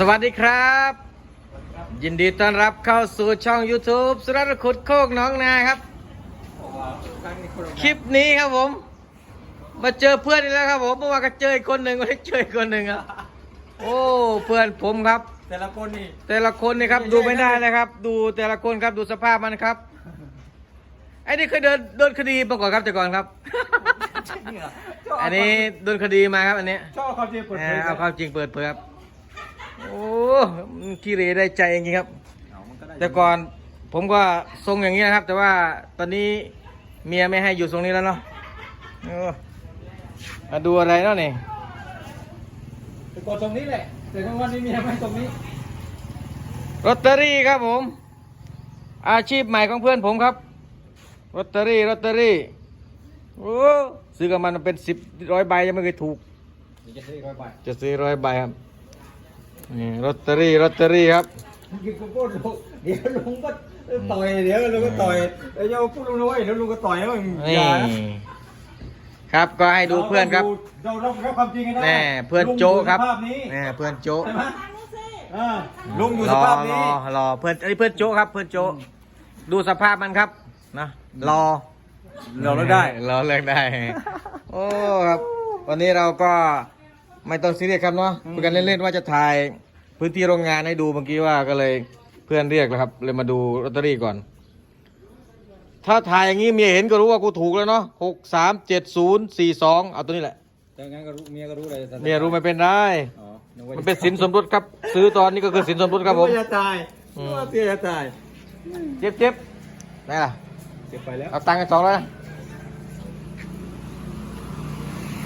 สวัสดีครับ ยินดีต้อนรับเข้าสู่ช่อง YouTube สุรขุดโคกหน้องนาครับ คลิปนี้ครับผม มาเจอเพื่อนอีกแล้วครับผมเมื่อวานก็เจออีกคนหนึ่งวันนี้เจออีกคนหนึ่งครับโอ้เพื่อนผมครับ แต่ละคนนี่แต่ละคนนี่ครับดูไม่ได้เลยครับ ดูแต่ละคนครับดูสภาพมันครับไอ้นี่เคยเดินโดนคดีมาก่อนครับแต่ก่อนครับ อันนี้โดนคดีมาครับอันนี้ชอบความจริงเปิดเอเผอยเอาความจริงเปิดเผยครับ โอ้มันขี้เหรได้ใจจริงๆครับเอามันก็ได้แต่ก่อนผมก็ทรงอย่างนี้นะครับ แต่ว่าตอนนี้เมียไม่ให้อยู่ทรงนี้แล้วเนาะโอ้มาดูอะไรเนาะนี่แต่กดตรงนี้แหละ แต่ทั้งวันนี้มีไม่ตรงนี้ลอตเตอรี่ครับผม อาชีพใหม่ของเพื่อนผมครับลอตเตอรี่ลอตเตอรี่โอ้ซื้อกับมันเป็นสิบร้อยใบยังไม่เคยถูกนี่จะซื้อร้อยบาทจะซื้อร้อยใบครับ นี่ลอตเตอรี่ลอตเตอรี่ครับกินกูพูดลุงเดี๋ยวลุงก็ต่อยเดี๋ยวลุงก็ต่อยเดี๋ยวพูดลุงนะเว้ยเดี๋ยวลุงก็ต่อยแล้วมึงนี่อย่านะครับก็ให้ดูเพื่อนครับเราเราเราความจริงกันได้แน่เพื่อนลุงโจครับยู่ในสภาพนี้แน่เพื่อนโจใช่ไหมอ่าลุงอยู่รสอภาพรนี้อรอเพื่อนอันนี้เพื่อนโจครับ เพื่อนโจดูสภาพมันครับนะรอเราเลิกได้รอเลิกได้ โอ้ครับ วันนี้เราก็ ไม่ต้องซีเรียสครับเนาะคุยกันเล่นๆว่าจะถ่ายพื้นที่โรงงานให้ดูเมื่อกี้ว่าก็เลยเพื่อนเรียกแล้วครับ เลยมาดูลอตเตอรี่ก่อน ถ้าถ่ายอย่างนี้เมียเห็นก็รู้ว่ากูถูกแล้วเนาะหกสามเจ็ดศูนย์สี่สองเอาตัวนี้แหละแต่งั้นก็รู้เมียก็รู้เลยเมียรู้ไม่เป็นไรอ๋อนึกว่ามันเป็นสินสมรสครับ ซื้อตอนนี้ก็คือสินสมรสครับผมนึกว่าจะตายอืมนึกว่าเสียจะตาย เจ็บเจ็บไหนล่ะเก็บไปแล้วเอาตังค์กันสองร้อยนะ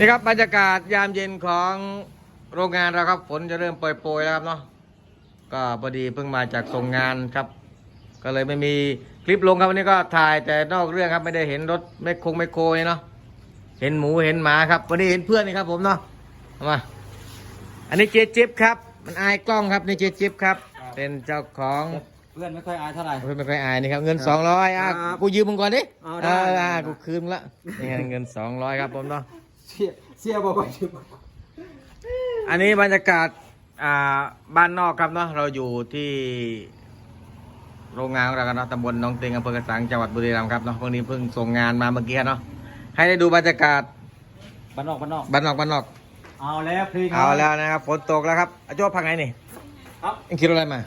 นี่ครับบรรยากาศยามเย็นของโรงงานเราครับฝนจะเริ่มโปรยๆแล้วครับเนาะก็พอดีเพิ่งมาจากส่งงานครับ ก็เลยไม่มีคลิปลงครับวันนี้ก็ถ่ายแต่นอกเรื่องครับไม่ได้เห็นรถแมคโคงแมคโครเลยเนาะเห็นหมูเห็นหมาครับวันนี้เห็นเพื่อนนี่ครับ ผมเนาะเอามา อันนี้เจ๊จิ๊บครับ มันอายกล้องครับนี่เจ๊จิ๊บครับ เป็นเจ้าของเพื่อนไม่ค่อยอายเท่าไหร่เพื่อนไม่ค่อยอายนี่ครับเงินสองร้อยอะครับกูยืมมึงก่อนดิเอาเอได้อได้อะกูคืนมึงละนี่ไงเงินสองร้อยครับผมเนาะ เสียเสียบอกว่าชิบอันนี้บรรยากาศอ่าบ้านนอกครับเนาะเราอยู่ที่โรงงานของเรากันเนาะตำบลหนองเต็งอำเภอกระสังจังหวัดบุรีรัมย์ครับเนาะพวกนี้เพิ่งส่งงานมาเมื่อกี้เนาะให้ได้ดูบรรยากาศบ้านนอกบ้านนอกบ้านนอกบ้านนอก เอาแล้วเพลงเอาแล้วนะครับฝนตกแล้วครับอาโจ้พักไหนนี่ครับเอ็งคิดอะไรมา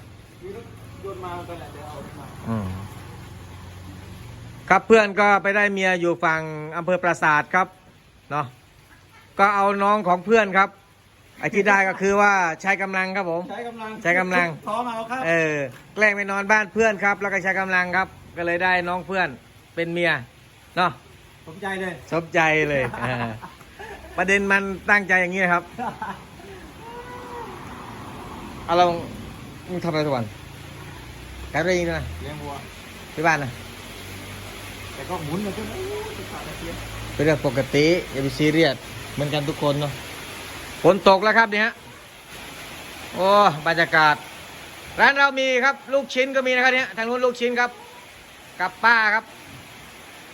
โยนมาไปแหละเดี๋ยวเอามาอืมครับเพื่อนก็ไปได้เมียอยู่ฝั่งอำเภอปราสาทครับเนาะ ก็เอาน้องของเพื่อนครับไอ้ที่ได้ก็คือว่าใช้กำลังครับผม ใช้กำลังใช้กำลัง ท้องเอาครับเออ แกล้งไปนอนบ้านเพื่อนครับ แล้วก็ใช้กำลังครับ ก็เลยได้น้องเพื่อนเป็นเมียเนาะสนใจเลยสมใจเลยเออประเด็นมันตั้งใจอย่างนี้นะครับเอาเรามึงทำอะไรทุกวันขายอะไรยิงนะเลี้ยงวัวที่บ้านนะแต่ก็หมุนเลยจนโอ้ยจะขาดแล้วเสียเป็นเรื่องปกติอย่าไปซีเรียส เหมือนกันทุกคนเนาะฝนตกแล้วครับเนี่ยโอ้บรรยากาศ ร้านเรามีครับลูกชิ้นก็มีนะครับเนี่ยทางนู้นลูกชิ้นครับ กับป้าครับ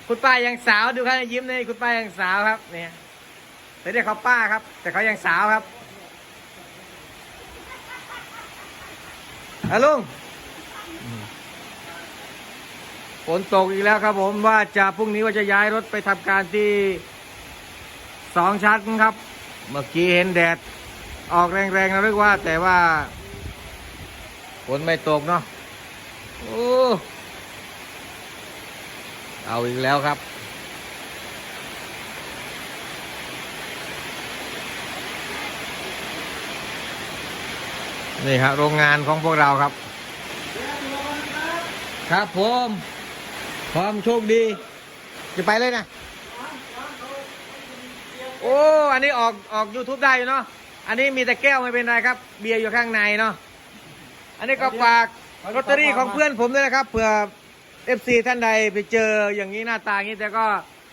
คุณป้ายังสาวดูครับยิ้มเลยคุณป้ายังสาวครับเนี่ยแต่เรียกเขาป้าครับ แต่เขายังสาวครับอะลุงฝนตกอีกแล้วครับผมว่าจะพรุ่งนี้ว่าจะย้ายรถไปทำการที่ สองชั้นครับ เมื่อกี้เห็นแดด ออกแรงๆนะเรียกว่า แต่ว่าฝนไม่ตกเนาะโอ้เอาอีกแล้วครับ นี่ครับโรงงานของพวกเราครับ ครับผมความโชคดี จะไปเลยนะ โอ้ อันนี้ออกออก YouTube ได้อยู่เนาะ อันนี้มีแต่แก้วไม่เป็นไรครับ เบียร์อยู่ข้างในเนาะ อันนี้ก็ฝากลอตเตอรี่ของเพื่อนผมด้วยนะครับเผื่อ FC ท่านใดไปเจออย่างนี้หน้าตาอย่างนี้แต่ก็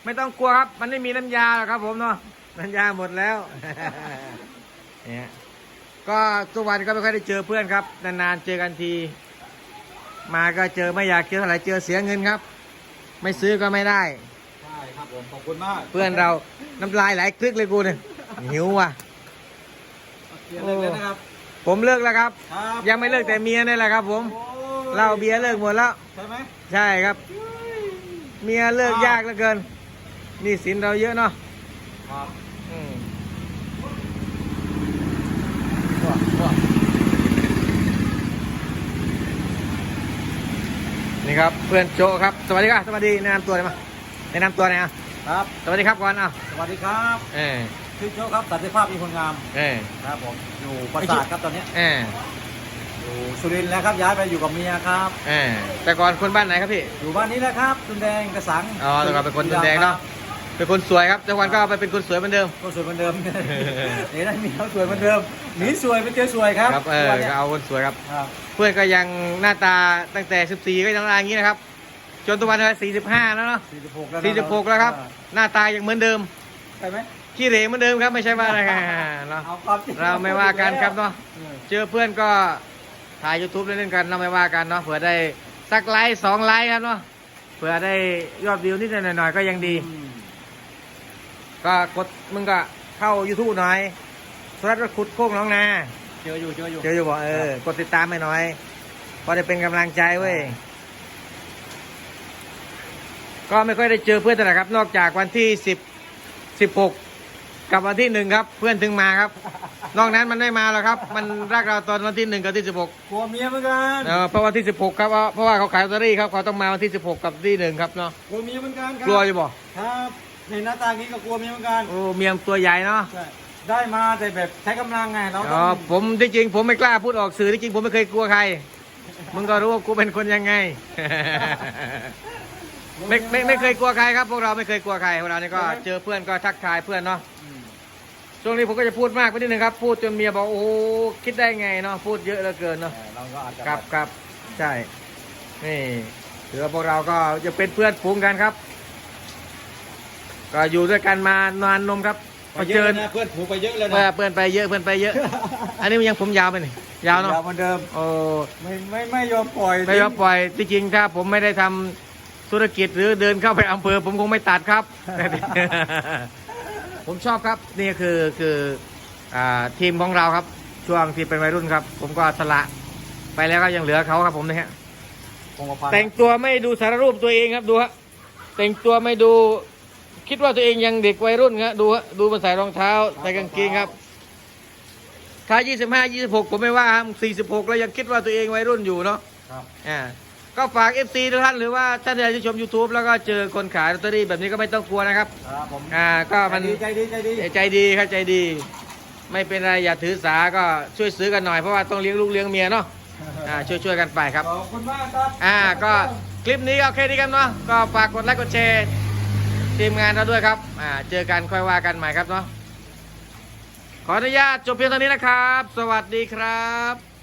ไม่ต้องกลัวครับ มันไม่มีน้ำยาหรอกครับ ผมเนาะน้ำยาหมดแล้วเนี่ยก็ทุกวันก็ไม่ค่อยได้เจอเพื่อนครับนานๆเจอกันที มาก็เจอไม่อยากเจอเท่าไหร่เจอเสียเงินครับ ไม่ซื้อก็ไม่ได้ใช่ครับ ผมขอบคุณมากเพื่อนเราน้ำลายไหลคลึกเลยกูเนี่ยหิวว่ะเสียเลยนะครับ ผมเลิกแล้วครับ ครับยังไม่เลิกแต่เมียนี่แหละครับ ผมโอ้ยเหล้าเบียร์เลิกหมดแล้ว ใช่ไหมใช่ครับ เมียเลิกอ้าวยากเหลือเกินหนี่สินเราเยอะเนาะครับอืมว้าวว้าวนี่ครับเพื่อนโจครับ สวัสดีครับสวัสดีแนะนำตัวหน่อยมาแนะนำตัวหน่อยอะ ครับ สวัสดีครับก่อนอะสวัสดีครับเออชื่อโจ๊กครับสันติภาพมีคนงามเออครับผมอยู่ปราสาทครับตอนเนี้ยเอออยู่สุรินทร์แล้วครับย้ายไปอยู่กับเมียครับเออแต่ก่อนคนบ้านไหนครับพี่อยู่บ้านนี้แหละครับตุนแดงกระสังอ๋อแต่ก่อนเป็นคนตุนแดงเนาะเป็นคนสวยครับแต่วันก็ไปเป็นคนสวยเหมือนเดิมก็สวยเหมือนเดิมเห็นไหมมีเขาสวยเหมือนเดิมหนีสวยไปเจอสวยครับครับเออทุกวันนี้ยก็เอาคนสวยครับครับ เพื่อนก็ยังหน้าตาตั้งแต่ 14 ก็ยังหน้าตาอย่างนี้นะครับ จนตัววันนี้45แล้วเนาะ46แล้วนะ46แล้วครับ หน้าตายังเหมือนเดิมใช่ไหมขี้เหร่เหมือนเดิมครับไม่ใช่ว่าอะไรเนาะเอาความจงเราไม่ว่ากันครับเนาะเออเจอเพื่อนก็ถ่าย YouTube เล่นๆกันเราไม่ว่ากันเนาะเผื่อได้สักไลค์สองไลค์ครับเนาะเผื่อได้ยอดวิวนิดหน่อยๆก็ยังดีอืมก็กดมึงก็เข้า YouTube หน่อยสุรัตน์วัดขุดโค้งน้องนาเจออยู่เจออยู่เจออยู่บอกเออกดติดตามไปหน่อยพอได้เป็นกำลังใจเว้ย ก็ไม่ค่อยได้เจอเพื่อนแต่ละครับ นอกจากวันที่สิบสิบหกกับวันที่หนึ่งครับ เพื่อนถึงมาครับ นอกนั้นมันไม่มาหรอกครับ มันรักเราตอนวันที่หนึ่งกับที่สิบหกกลัวเมียเหมือนกันเออเพราะวันที่สิบหกครับเพราะเพราะว่าเขาขายลอตเตอรี่ครับเขาต้องมาวันที่สิบหกกับที่หนึ่งครับเนาะกลัวเมียเหมือนกันครักลัวอยู่บ่ครับเห็นหน้าตาอย่างนี้ก็กลัวเมียเหมือนกันโอ้เมียมตัวใหญ่เนาะใช่ได้มาแต่แบบใช้กำลังไงเราต้อ๋อองผมที่จริงผมไม่กล้าพูดออกสื่อที่จริงผมไม่เคยกลัวใครมึงก็รู้ว่ากูเป็นคนยังไง ไม่ไม่ไม่เคยกลัวใครครับ พวกเราไม่เคยกลัวใครพวกเรานี่ก็เจอเพื่อนก็ทักทายเพื่อนเนาะอืมช่วงนี้ผมก็จะพูดมากไปนิดนึงครับ พูดจนเมียบอกโอ้โหคิดได้ไงเนาะพูดเยอะเหลือเกินเนาะเออเราก็อาจจะครับครับใช่นี่ถือว่าพวกเราก็จะเป็นเพื่อนฝูงกันครับ ก็อยู่ด้วยกันมานานนมครับไปเผเยชิอะญนะเพื่อนผูไปเยอะเลยเพื่อนะเพื่อนไปเยอะเพื่อนไปเยอะ อันนี้มันยังผมยาวไปนี่ยาวเนาะยาวเหมือนเดิมโอ้ไม่ไม่ไม่ยอมปล่อยไม่ยอมปล่อยที่จริงถ้าผมไม่ได้ทำ ธุรกิจหรือเดินเข้าไปอำเภอ ผมคงไม่ตัดครับ ผมชอบครับนี่คือคืออ่าทีมของเราครับ ช่วงที่เป็นวัยรุ่นครับ ผมก็สละไปแล้วก็ยังเหลือเขาครับผมนะฮะคงกระพันแต่งตัวไม่ดูสารรูปตัวเองครับดูฮะแต่งตัวไม่ดูคิดว่าตัวเองยังเด็กวัยรุ่นครับดูฮะดูมันใส่รองเท้าใส่กางเกงครับถ้า 25 26 ผมไม่ว่าครับ46 แล้วยังคิดว่าตัวเองวัยรุ่นอยู่เนาะครับอ่า ก็ฝาก FC ทุกท่านหรือว่าท่านใดที่ชม YouTube แล้วก็เจอคนขายลอตเตอรี่แบบนี้ก็ไม่ต้องกลัวนะครับ ครับผมอ่าก็มันใจดีใจดีใจดีใจดีครับใจดี ไม่เป็นไรอย่าถือสาก็ช่วยซื้อกันหน่อยเพราะว่าต้องเลี้ยงลูกเลี้ยงเมียเนาะอ่าช่วยช่วยๆกันไปครับขอบคุณมากครับอ่าก็คลิปนี้ก็แค่นี้กันเนาะก็ฝากกดไลค์กดแชร์ทีมงานเราด้วยครับอ่าเจอกันค่อยว่ากันใหม่ครับเนาะขออนุญาตจบเพียงเท่านี้นะครับ สวัสดีครับ